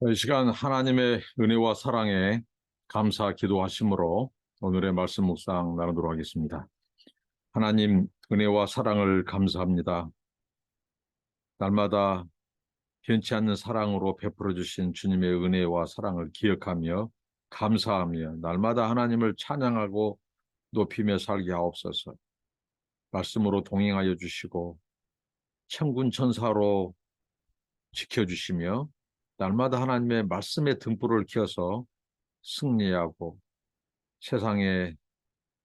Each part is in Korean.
이 시간 하나님의 은혜와 사랑에 감사 기도하심으로 오늘의 말씀 묵상 나누도록 하겠습니다. 하나님 은혜와 사랑을 감사합니다. 날마다 변치 않는 사랑으로 베풀어 주신 주님의 은혜와 사랑을 기억하며 감사하며 날마다 하나님을 찬양하고 높이며 살게 하옵소서. 말씀으로 동행하여 주시고 천군 천사로 지켜 주시며 날마다 하나님의 말씀의 등불을 켜서 승리하고 세상에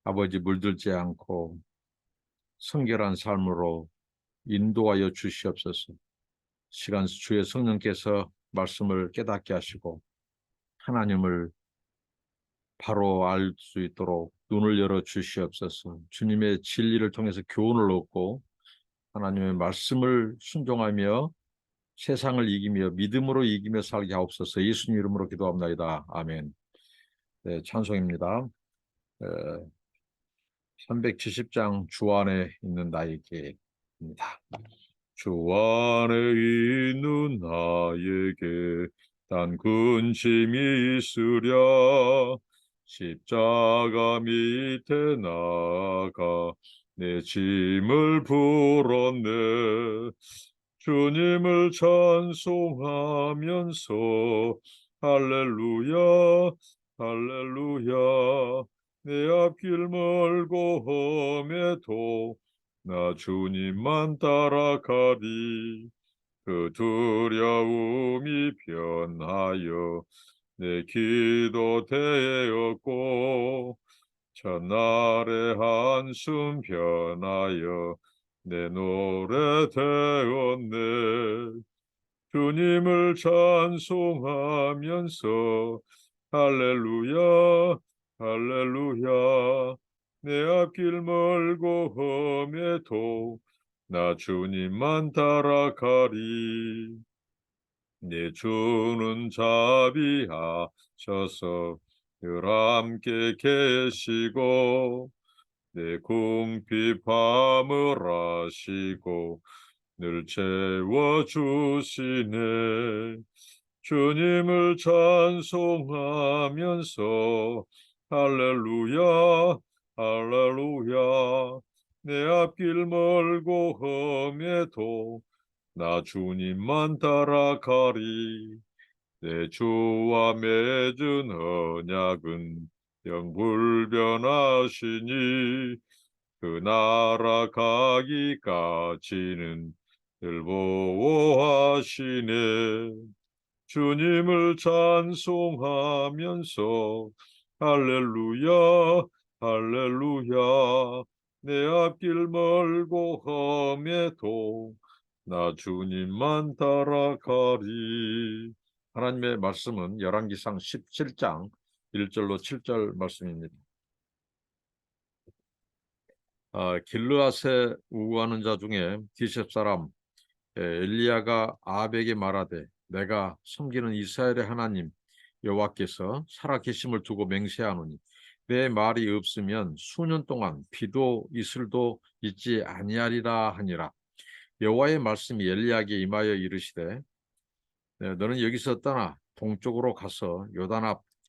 아버지 물들지 않고 성결한 삶으로 인도하여 주시옵소서. 시간 주의 성령께서 말씀을 깨닫게 하시고 하나님을 바로 알 수 있도록 눈을 열어 주시옵소서. 주님의 진리를 통해서 교훈을 얻고 하나님의 말씀을 순종하며 세상을 이기며 믿음으로 이기며 살게 하옵소서. 예수님 이름으로 기도합나이다. 아멘. 네, 찬송입니다. 에, 370장 주 안에 있는 나에게입니다. 주 안에 있는 나에게 단 근심이 있으랴 십자가 밑에 나가 내 짐을 풀었네 주님을 찬송하면서. 할렐루야 할렐루야. 내 앞길 멀고 험해도 나 주님만 따라가리. 그 두려움이 변하여 내 기도 되었고 첫날의 한숨 변하여 내 노래 되었네. 주님을 찬송하면서 할렐루야 할렐루야. 내 앞길 멀고 험해도 나 주님만 따라가리. 내 주는 자비하셔서 늘 함께 계시고 내 궁핍함을 아시고 늘 채워주시네. 주님을 찬송하면서 할렐루야 할렐루야. 내 앞길 멀고 험해도 나 주님만 따라가리. 내 주와 맺은 언약은 영불변하시니 그 나라 가기까지는 늘 보호하시네. 주님을 찬송하면서 할렐루야 할렐루야 내 앞길 멀고 험해도 나 주님만 따라가리. 하나님의 말씀은 열왕기상 17장 1절로 7절 말씀입니다. 아, 길르앗에 우구하는 자 중에 디셉 사람 엘리야가 아합에게 말하되 내가 섬기는 이스라엘의 하나님 여호와께서 살아계심을 두고 맹세하노니 내 말이 없으면 수년 동안 비도 이슬도 있지 아니하리라 하니라 여호와의 말씀이 엘리야에게 임하여 이르시되 네, 너는 여기서 떠나 동쪽으로 가서 요단 앞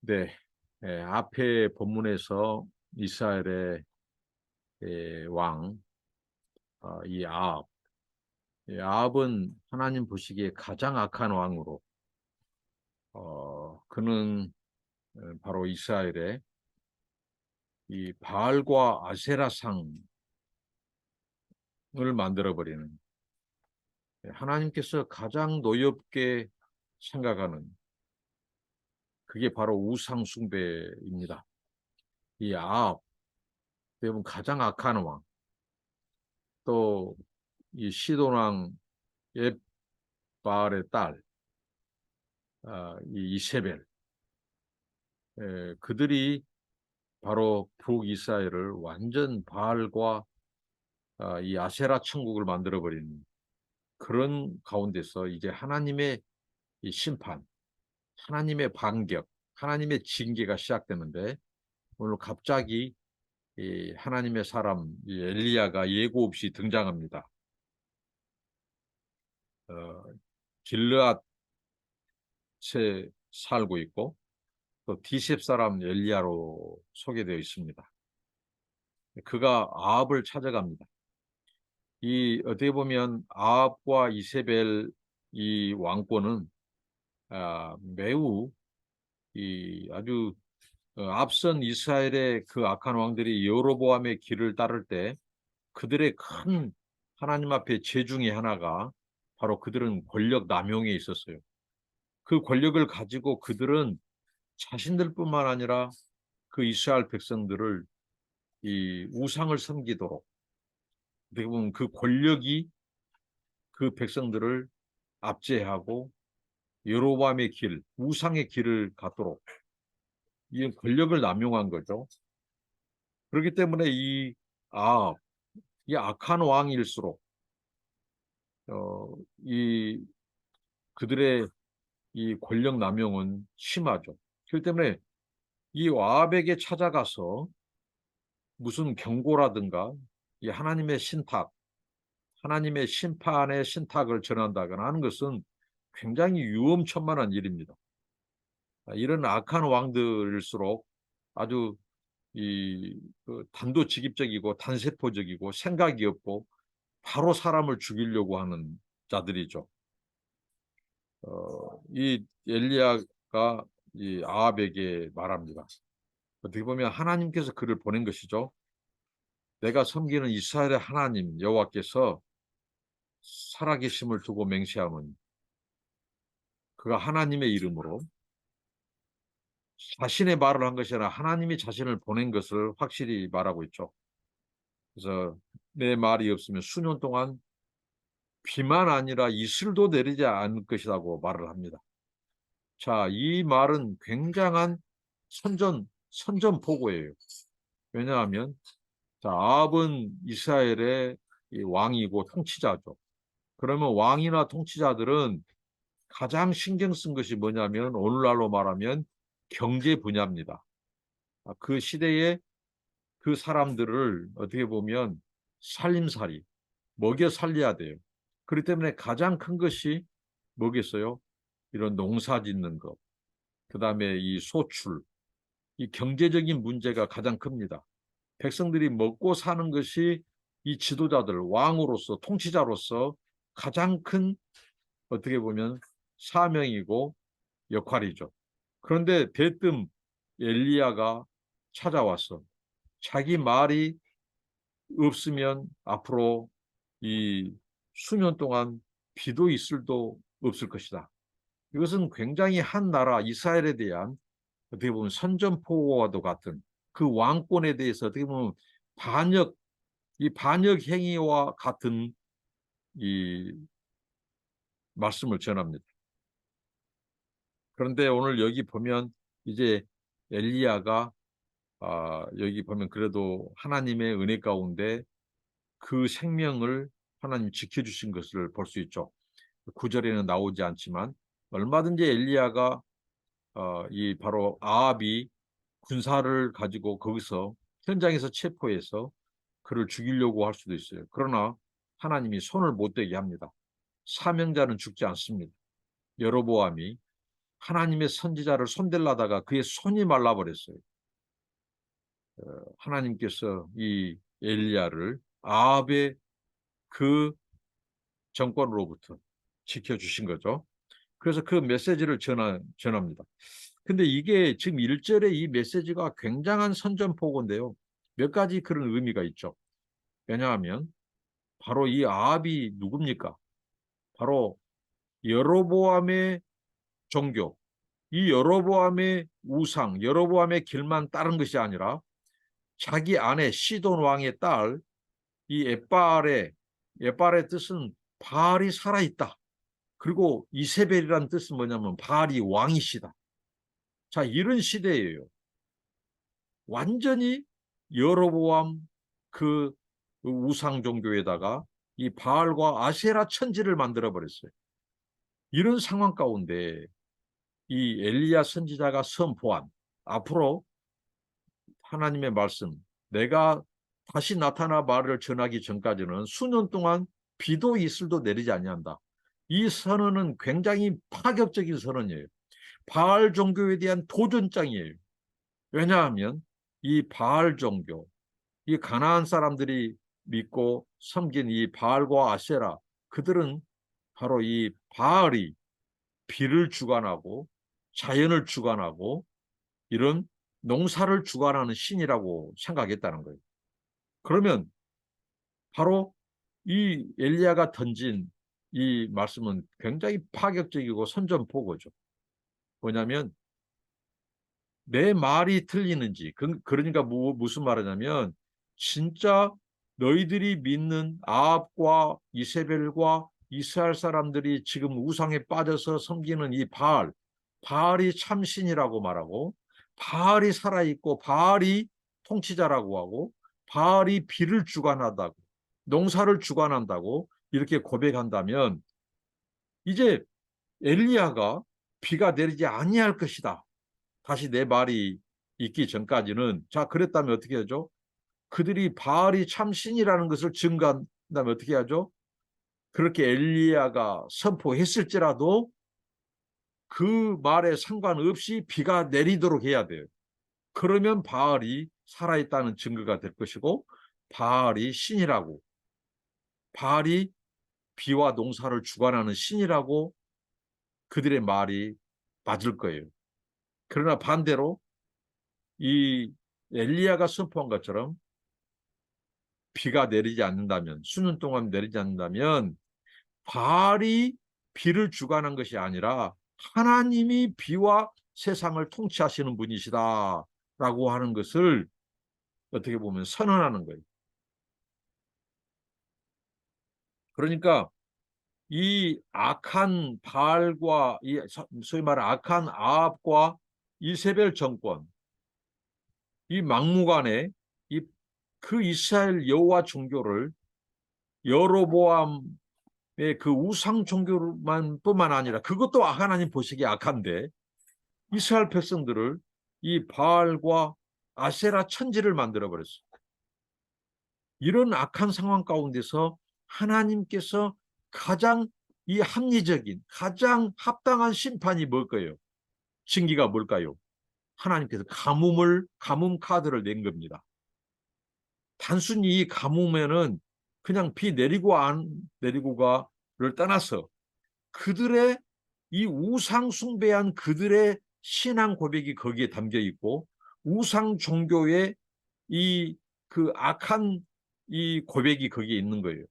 네, 예, 앞에 본문에서 이스라엘의 예, 왕, 어, 이 아합, 이 아합은 하나님 보시기에 가장 악한 왕으로, 어, 그는 어, 바로 이스라엘의 이 바알과 아세라 상을 만들어 버리는 하나님께서 가장 노엽게 생각하는 그게 바로 우상 숭배입니다. 이 아합 여러분 가장 악한 왕, 또 이 시돈왕 옛바알의 딸, 아, 이 이세벨 에, 그들이 바로 북이스라엘을 완전 바알과 아, 이 아세라 천국을 만들어 버리는 그런 가운데서 이제 하나님의 이 심판, 하나님의 반격, 하나님의 징계가 시작되는데 오늘 갑자기 이 하나님의 사람 이 엘리야가 예고 없이 등장합니다. 어, 길르앗에 살고 있고 또 디셉 사람 엘리야로 소개되어 있습니다. 그가 아합을 찾아갑니다. 이 어떻게 보면 아합과 이세벨 이 왕권은 아, 매우 이 아주 어, 앞선 이스라엘의 그 악한 왕들이 여로보암의 길을 따를 때 그들의 큰 하나님 앞에 죄 중에 하나가 바로 그들은 권력 남용에 있었어요. 그 권력을 가지고 그들은 자신들뿐만 아니라 그 이스라엘 백성들을 이 우상을 섬기도록 어떻게 보면 그 권력이 그 백성들을 압제하고 여로보암의 길, 우상의 길을 갖도록 이 권력을 남용한 거죠. 그렇기 때문에 이 아, 이 악한 왕일수록 어, 이 그들의 이 권력 남용은 심하죠. 그렇기 때문에 이 와합에게 찾아가서 무슨 경고라든가 이 하나님의 신탁, 하나님의 심판의 신탁을 전한다거나 하는 것은 굉장히 위험천만한 일입니다. 아, 이런 악한 왕들일수록 아주 이 그 단도직입적이고 단세포적이고 생각이 없고 바로 사람을 죽이려고 하는 자들이죠. 어, 이 엘리야가 이 아합에게 말합니다. 어떻게 보면 하나님께서 그를 보낸 것이죠. 내가 섬기는 이스라엘의 하나님 여호와께서 살아계심을 두고 맹세하면 그가 하나님의 이름으로 자신의 말을 한 것이 아니라 하나님이 자신을 보낸 것을 확실히 말하고 있죠. 그래서 내 말이 없으면 수년 동안 비만 아니라 이슬도 내리지 않을 것이라고 말을 합니다. 자, 이 말은 굉장한 선전 선전포고예요. 왜냐하면 자, 아합은 이스라엘의 왕이고 통치자죠. 그러면 왕이나 통치자들은 가장 신경 쓴 것이 뭐냐면 오늘날로 말하면 경제 분야입니다. 아, 그 시대에 그 사람들을 어떻게 보면 살림살이 먹여 살려야 돼요. 그렇기 때문에 가장 큰 것이 뭐겠어요? 이런 농사 짓는 것, 그 다음에 이 소출, 이 경제적인 문제가 가장 큽니다. 백성들이 먹고 사는 것이 이 지도자들, 왕으로서, 통치자로서 가장 큰 어떻게 보면 사명이고 역할이죠. 그런데 대뜸 엘리야가 찾아왔어. 자기 말이 없으면 앞으로 이 수년 동안 비도 있을도 없을 것이다. 이것은 굉장히 한 나라 이스라엘에 대한 어떻게 보면 선전포고와도 같은 그 왕권에 대해서 어떻게 보면 반역 이 반역 행위와 같은 이 말씀을 전합니다. 그런데 오늘 여기 보면 이제 엘리야가 아, 여기 보면 그래도 하나님의 은혜 가운데 그 생명을 하나님 지켜주신 것을 볼 수 있죠. 구절에는 나오지 않지만 얼마든지 엘리야가 어, 이 바로 아합이 군사를 가지고 거기서 현장에서 체포해서 그를 죽이려고 할 수도 있어요. 그러나 하나님이 손을 못 대게 합니다. 사명자는 죽지 않습니다. 여로보암이 하나님의 선지자를 손댈라다가 그의 손이 말라버렸어요. 어, 하나님께서 이 엘리야를 아합의 그 정권으로부터 지켜주신 거죠. 그래서 그 메시지를 전하, 전합니다. 근데 이게 지금 1절에 이 메시지가 굉장한 선전포고인데요. 몇 가지 그런 의미가 있죠. 왜냐하면 바로 이 아합이 누굽니까? 바로 여로보암의 종교, 이 여로보암의 우상, 여로보암의 길만 따른 것이 아니라 자기 아내 시돈 왕의 딸 이 에빨의 에빨의 뜻은 바알이 살아 있다. 그리고 이세벨이라는 뜻은 뭐냐면 바알이 왕이시다. 자, 이런 시대예요. 완전히 여로보암 그 우상 종교에다가 이 바알과 아세라 천지를 만들어 버렸어요. 이런 상황 가운데 이 엘리야 선지자가 선포한 앞으로 하나님의 말씀 내가 다시 나타나 말을 전하기 전까지는 수년 동안 비도 이슬도 내리지 아니한다. 이 선언은 굉장히 파격적인 선언이에요. 바알 종교에 대한 도전장이에요. 왜냐하면 이 바알 종교, 이 가나안 사람들이 믿고 섬긴 이 바알과 아세라, 그들은 바로 이 바알이 비를 주관하고 자연을 주관하고 이런 농사를 주관하는 신이라고 생각했다는 거예요. 그러면 바로 이 엘리야가 던진 이 말씀은 굉장히 파격적이고 선전포고죠. 뭐냐면 내 말이 틀리는지 그, 그러니까 뭐, 무슨 말이냐면 진짜 너희들이 믿는 아합과 이세벨과 이스라엘 사람들이 지금 우상에 빠져서 섬기는 이 바알 바알이 참신이라고 말하고 바알이 살아있고 바알이 통치자라고 하고 바알이 비를 주관하다고 농사를 주관한다고 이렇게 고백한다면 이제 엘리야가 비가 내리지 아니할 것이다. 다시 내 말이 있기 전까지는 자 그랬다면 어떻게 하죠? 그들이 바알이 참신이라는 것을 증거한다면 어떻게 하죠? 그렇게 엘리야가 선포했을지라도 그 말에 상관없이 비가 내리도록 해야 돼요. 그러면 바알이 살아있다는 증거가 될 것이고 바알이 신이라고 바알이 비와 농사를 주관하는 신이라고 그들의 말이 맞을 거예요. 그러나 반대로 이 엘리야가 선포한 것처럼 비가 내리지 않는다면 수년 동안 내리지 않는다면 바알이 비를 주관한 것이 아니라 하나님이 비와 세상을 통치하시는 분이시다 라고 하는 것을 어떻게 보면 선언하는 거예요. 그러니까 이 악한 바알과 이 소위 말해 악한 아합과 이세벨 정권 이 막무가내 이 그 이스라엘 여호와 종교를 여로보암의 그 우상 종교만 뿐만 아니라 그것도 하나님 보시기에 악한데 이스라엘 백성들을 이 바알과 아세라 천지를 만들어 버렸어요. 이런 악한 상황 가운데서 하나님께서 가장 이 합리적인 가장 합당한 심판이 뭘까요? 징기가 뭘까요? 하나님께서 가뭄을 가뭄 카드를 낸 겁니다. 단순히 이 가뭄에는 그냥 비 내리고 안 내리고가를 떠나서 그들의 이 우상 숭배한 그들의 신앙 고백이 거기에 담겨 있고 우상 종교의 이 그 악한 이 고백이 거기에 있는 거예요.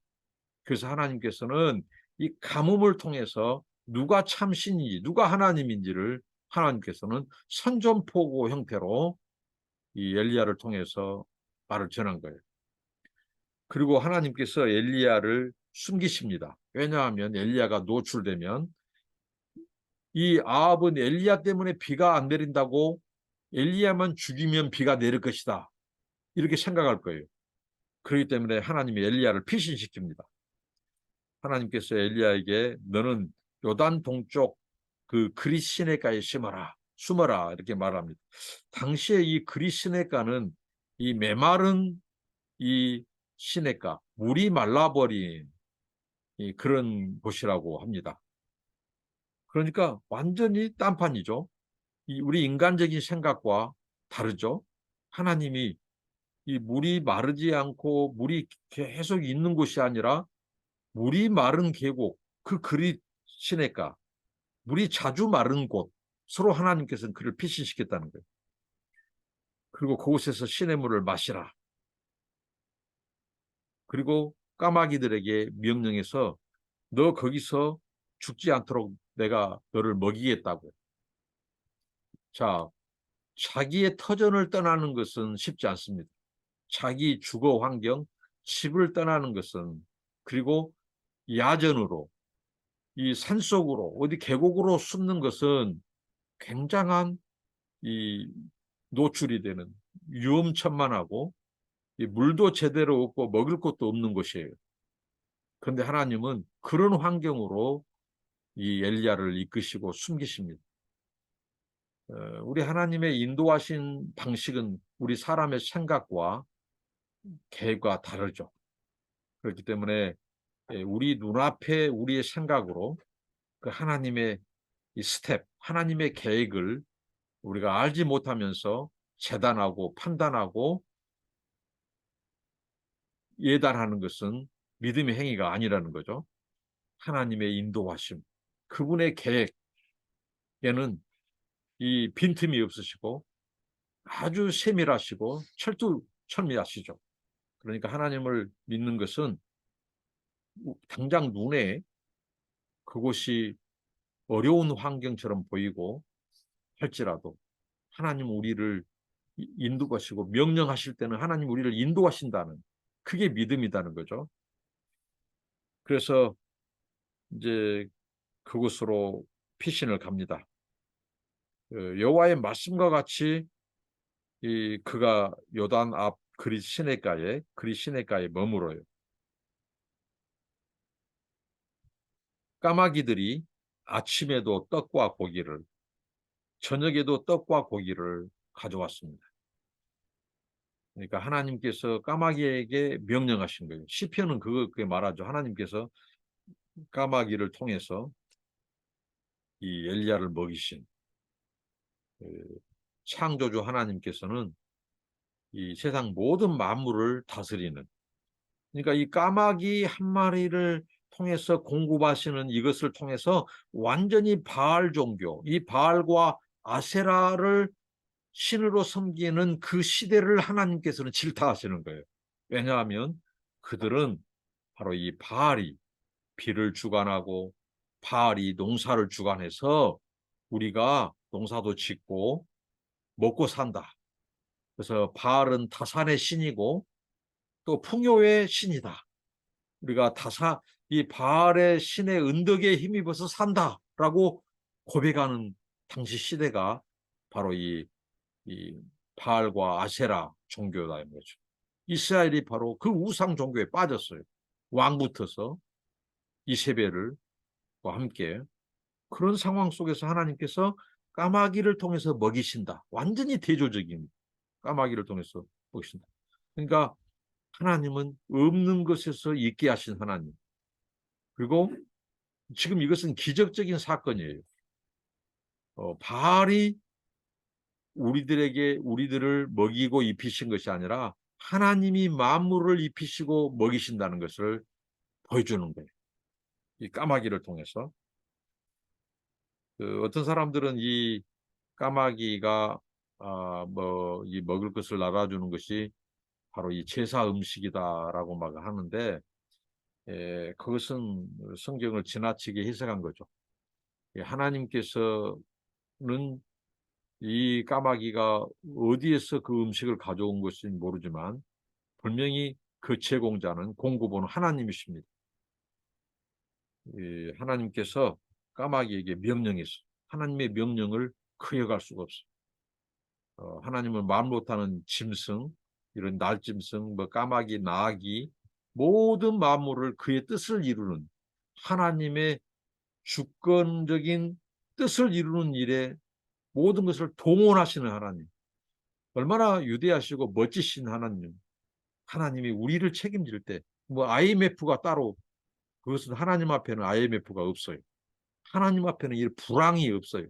그래서 하나님께서는 이 가뭄을 통해서 누가 참 신인지 누가 하나님인지를 하나님께서는 선전포고 형태로 이 엘리야를 통해서 말을 전한 거예요. 그리고 하나님께서 엘리야를 숨기십니다. 왜냐하면 엘리야가 노출되면 이 아합은 엘리야 때문에 비가 안 내린다고 엘리야만 죽이면 비가 내릴 것이다. 이렇게 생각할 거예요. 그렇기 때문에 하나님이 엘리야를 피신시킵니다. 하나님께서 엘리야에게 너는 요단 동쪽 그 그리시네가에 심어라 숨어라 이렇게 말합니다. 당시에 이 그리시네가는 이 메마른 이 시내가 물이 말라버린 이 그런 곳이라고 합니다. 그러니까 완전히 딴판이죠. 이 우리 인간적인 생각과 다르죠. 하나님이 이 물이 마르지 않고 물이 계속 있는 곳이 아니라 물이 마른 계곡 그 그리 시내가 물이 자주 마른 곳 서로 하나님께서는 그를 피신시켰다는 거예요. 그리고 그곳에서 신의 물을 마시라. 그리고 까마귀들에게 명령해서 너 거기서 죽지 않도록 내가 너를 먹이겠다고. 자, 자기의 터전을 떠나는 것은 쉽지 않습니다. 자기 주거 환경, 집을 떠나는 것은 그리고 야전으로 이 산속으로 어디 계곡으로 숨는 것은 굉장한 이 노출이 되는 위험천만하고 이 물도 제대로 없고 먹을 것도 없는 곳이에요. 그런데 하나님은 그런 환경으로 이 엘리야를 이끄시고 숨기십니다. 어, 우리 하나님의 인도하신 방식은 우리 사람의 생각과 계획과 다르죠. 그렇기 때문에 예, 우리 눈앞에 우리의 생각으로 그 하나님의 이 스텝, 하나님의 계획을 우리가 알지 못하면서 재단하고 판단하고 예단하는 것은 믿음의 행위가 아니라는 거죠. 하나님의 인도하심, 그분의 계획에는 이 빈틈이 없으시고 아주 세밀하시고 철두철미하시죠. 그러니까 하나님을 믿는 것은 당장 눈에 그곳이 어려운 환경처럼 보이고 할지라도 하나님 우리를 인도하시고 명령하실 때는 하나님 우리를 인도하신다는 그게 믿음이다는 거죠. 그래서 이제 그곳으로 피신을 갑니다. 그 여호와의 말씀과 같이 이 그가 요단 앞 그리 시내가에 그리 시내가에 머물어요. 까마귀들이 아침에도 떡과 고기를 저녁에도 떡과 고기를 가져왔습니다. 그러니까 하나님께서 까마귀에게 명령하신 거예요. 시편은 그거 말하죠. 하나님께서 까마귀를 통해서 이 엘리야를 먹이신 그 창조주 하나님께서는 이 세상 모든 만물을 다스리는 그러니까 이 까마귀 한 마리를 통해서 공급하시는 이것을 통해서 완전히 바알 종교, 이 바알과 아세라를 신으로 섬기는 그 시대를 하나님께서는 질타하시는 거예요. 왜냐하면 그들은 바로 이 바알이 비를 주관하고 바알이 농사를 주관해서 우리가 농사도 짓고 먹고 산다. 그래서 바알은 타산의 신이고 또 풍요의 신이다. 우리가 타사 이 바알의 신의 은덕에 힘입어서 산다라고 고백하는 당시 시대가 바로 이, 이 바알과 아세라 종교다 는 거죠. 이스라엘이 바로 그 우상 종교에 빠졌어요. 왕 붙어서 이세벨을 함께 그런 상황 속에서 하나님께서 까마귀를 통해서 먹이신다. 완전히 대조적인 까마귀를 통해서 먹이신다. 그러니까 하나님은 없는 것에서 있게 하신 하나님. 그리고 지금 이것은 기적적인 사건이에요. 어, 바알이 우리들에게 우리들을 먹이고 입히신 것이 아니라 하나님이 만물을 입히시고 먹이신다는 것을 보여주는 거예요. 이 까마귀를 통해서. 그 어떤 사람들은 이 까마귀가 아, 뭐, 이 먹을 것을 날아주는 것이 바로 이 제사 음식이다라고 막 하는데, 예, 그것은 성경을 지나치게 해석한 거죠. 예, 하나님께서는 이 까마귀가 어디에서 그 음식을 가져온 것인지 모르지만, 분명히 그 제공자는 공급원 하나님이십니다. 예, 하나님께서 까마귀에게 명령했어. 하나님의 명령을 크여갈 수가 없어. 어, 하나님을 말 못하는 짐승, 이런 날짐승, 뭐 까마귀, 나귀, 모든 만물을 그의 뜻을 이루는 하나님의 주권적인 뜻을 이루는 일에 모든 것을 동원하시는 하나님. 얼마나 유대하시고 멋지신 하나님. 하나님이 우리를 책임질 때, 뭐 IMF가 따로, 그것은 하나님 앞에는 IMF가 없어요. 하나님 앞에는 이 불황이 없어요.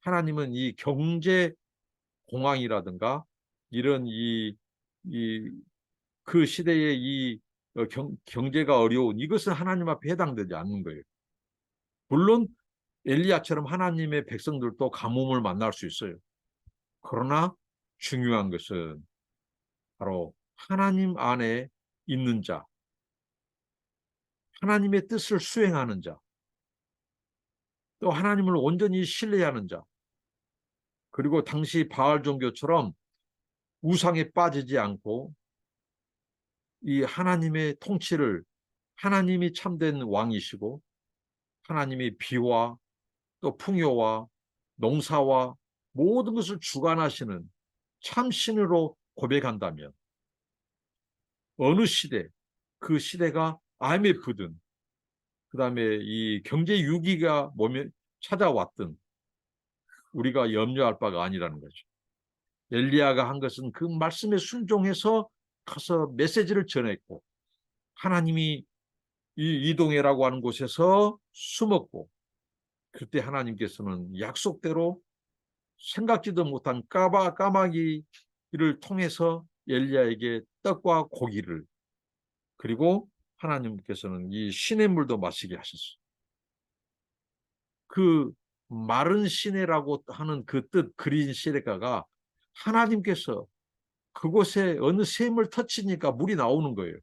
하나님은 이 경제 공황이라든가 이런 이, 이, 그 시대의 이 어, 경, 경제가 어려운 이것은 하나님 앞에 해당되지 않는 거예요. 물론 엘리야처럼 하나님의 백성들도 가뭄을 만날 수 있어요. 그러나 중요한 것은 바로 하나님 안에 있는 자, 하나님의 뜻을 수행하는 자, 또 하나님을 온전히 신뢰하는 자, 그리고 당시 바알 종교처럼 우상에 빠지지 않고 이 하나님의 통치를 하나님이 참된 왕이시고 하나님이 비와 또 풍요와 농사와 모든 것을 주관하시는 참 신으로 고백한다면 어느 시대 그 시대가 IMF든 그다음에 이 경제 위기가 몸에 찾아왔든 우리가 염려할 바가 아니라는 거죠. 엘리야가 한 것은 그 말씀에 순종해서 가서 메시지를 전했고 하나님이 이 이동해라고 하는 곳에서 숨었고 그때 하나님께서는 약속대로 생각지도 못한 까마 까마귀를 통해서 엘리야에게 떡과 고기를 그리고 하나님께서는 이 신의 물도 마시게 하셨어요. 그 마른 시내라고 하는 그 뜻 그린 시내가가 하나님께서 그곳에 어느 샘을 터치니까 물이 나오는 거예요.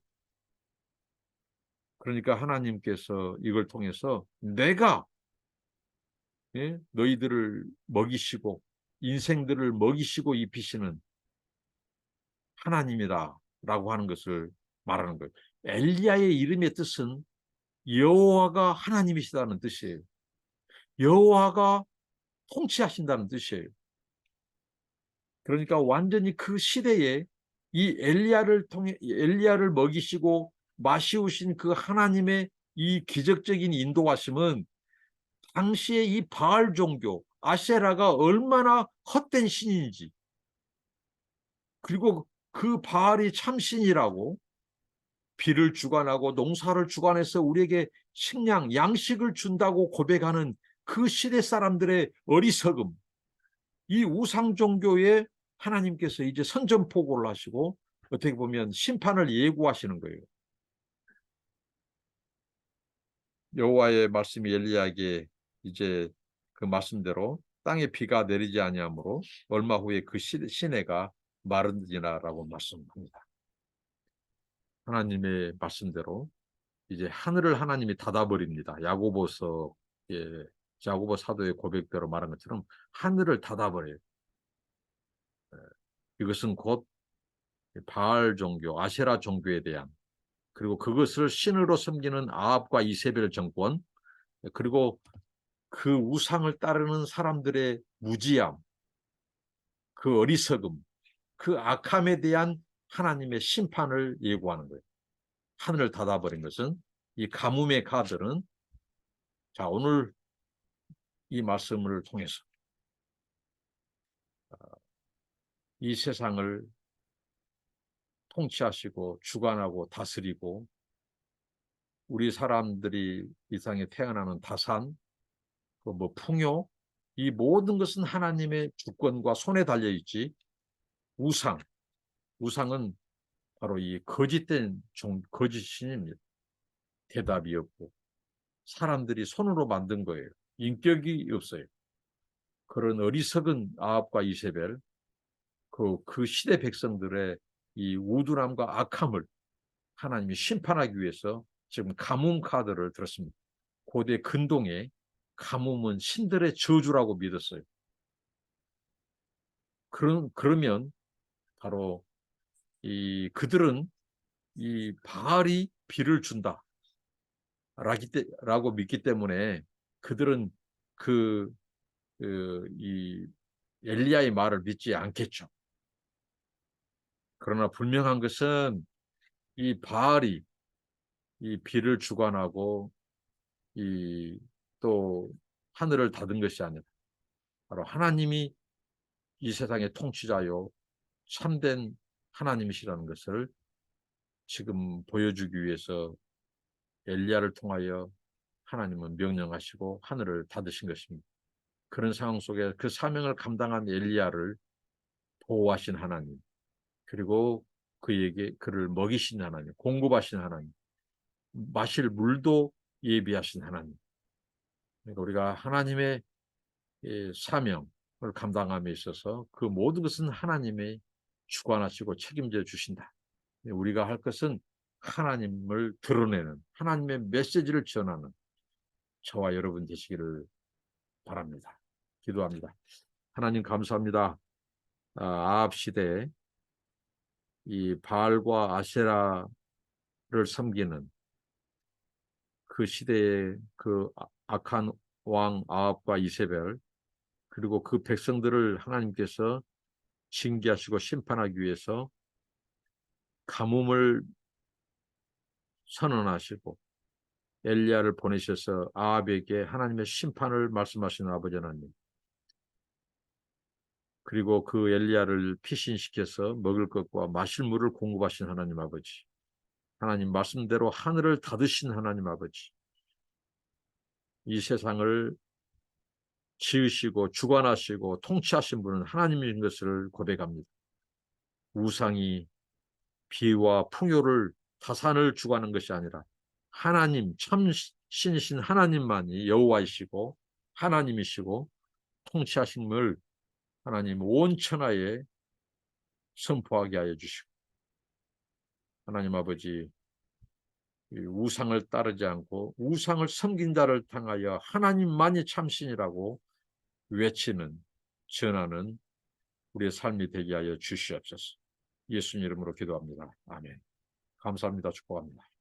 그러니까 하나님께서 이걸 통해서 내가 예? 너희들을 먹이시고 인생들을 먹이시고 입히시는 하나님이다 라고 하는 것을 말하는 거예요. 엘리야의 이름의 뜻은 여호와가 하나님이시다는 뜻이에요. 여호와가 통치하신다는 뜻이에요. 그러니까 완전히 그 시대에 이 엘리야를 통해 엘리야를 먹이시고 마시우신 그 하나님의 이 기적적인 인도하심은 당시에 이 바알 종교 아세라가 얼마나 헛된 신인지 그리고 그 바알이 참신이라고 비를 주관하고 농사를 주관해서 우리에게 식량, 양식을 준다고 고백하는 그 시대 사람들의 어리석음, 이 우상 종교에 하나님께서 이제 선전포고를 하시고 어떻게 보면 심판을 예고하시는 거예요. 여호와의 말씀이 엘리야에게 이제 그 말씀대로 땅에 비가 내리지 아니하므로 얼마 후에 그 시내가 마른지나라고 말씀합니다. 하나님의 말씀대로 이제 하늘을 하나님이 닫아버립니다. 야고보서 예, 야고보 사도의 고백대로 말한 것처럼 하늘을 닫아버려요. 예, 이것은 곧 바알 종교, 아세라 종교에 대한 그리고 그것을 신으로 섬기는 아합과 이세벨 정권 그리고 그 우상을 따르는 사람들의 무지함, 그 어리석음, 그 악함에 대한 하나님의 심판을 예고하는 거예요. 하늘을 닫아버린 것은 이 가뭄의 가들은 자 오늘 이 말씀을 통해서 어, 이 세상을 통치하시고 주관하고 다스리고 우리 사람들이 이 땅에 태어나는 다산, 그 뭐 풍요, 이 모든 것은 하나님의 주권과 손에 달려 있지. 우상, 우상은 바로 이 거짓된 종, 거짓 신입니다. 대답이 없고 사람들이 손으로 만든 거예요. 인격이 없어요. 그런 어리석은 아합과 이세벨, 그, 그 시대 백성들의 이 우둔함과 악함을 하나님이 심판하기 위해서 지금 가뭄 카드를 들었습니다. 고대 근동에 가뭄은 신들의 저주라고 믿었어요. 그런, 그러면 바로 이 그들은 이 바알이 비를 준다. 라고 믿기 때문에 그들은 그, 그, 이 엘리야의 말을 믿지 않겠죠. 그러나 분명한 것은 이 바알이 이 비를 주관하고 이 또 하늘을 닫은 것이 아니라 바로 하나님이 이 세상의 통치자요 참된 하나님이시라는 것을 지금 보여주기 위해서 엘리야를 통하여 하나님은 명령하시고 하늘을 닫으신 것입니다. 그런 상황 속에 그 사명을 감당한 엘리야를 보호하신 하나님, 그리고 그에게 그를 먹이신 하나님, 공급하신 하나님, 마실 물도 예비하신 하나님. 그러니까 우리가 하나님의 사명을 감당함에 있어서 그 모든 것은 하나님의 주관하시고 책임져 주신다. 우리가 할 것은 하나님을 드러내는 하나님의 메시지를 전하는 저와 여러분 되시기를 바랍니다. 기도합니다. 하나님 감사합니다. 아, 아합 시대에 이 바알과 아세라를 섬기는 그 시대의 그 악한 왕 아합과 이세벨 그리고 그 백성들을 하나님께서 징계하시고 심판하기 위해서 가뭄을 선언하시고 엘리야를 보내셔서 아합에게 하나님의 심판을 말씀하시는 아버지 하나님 그리고 그 엘리야를 피신시켜서 먹을 것과 마실 물을 공급하신 하나님 아버지 하나님 말씀대로 하늘을 닫으신 하나님 아버지 이 세상을 지으시고 주관하시고 통치하신 분은 하나님인 것을 고백합니다. 우상이 비와 풍요를 다산을 주관하는 것이 아니라 하나님 참 신이신 하나님만이 여호와이시고 하나님이시고 통치하심을 하나님 온 천하에 선포하게 하여 주시고 하나님 아버지 이 우상을 따르지 않고 우상을 섬긴 자를 향하여 하나님만이 참신이라고 외치는 전하는 우리의 삶이 되게 하여 주시옵소서. 예수님 이름으로 기도합니다. 아멘. 감사합니다. 축복합니다.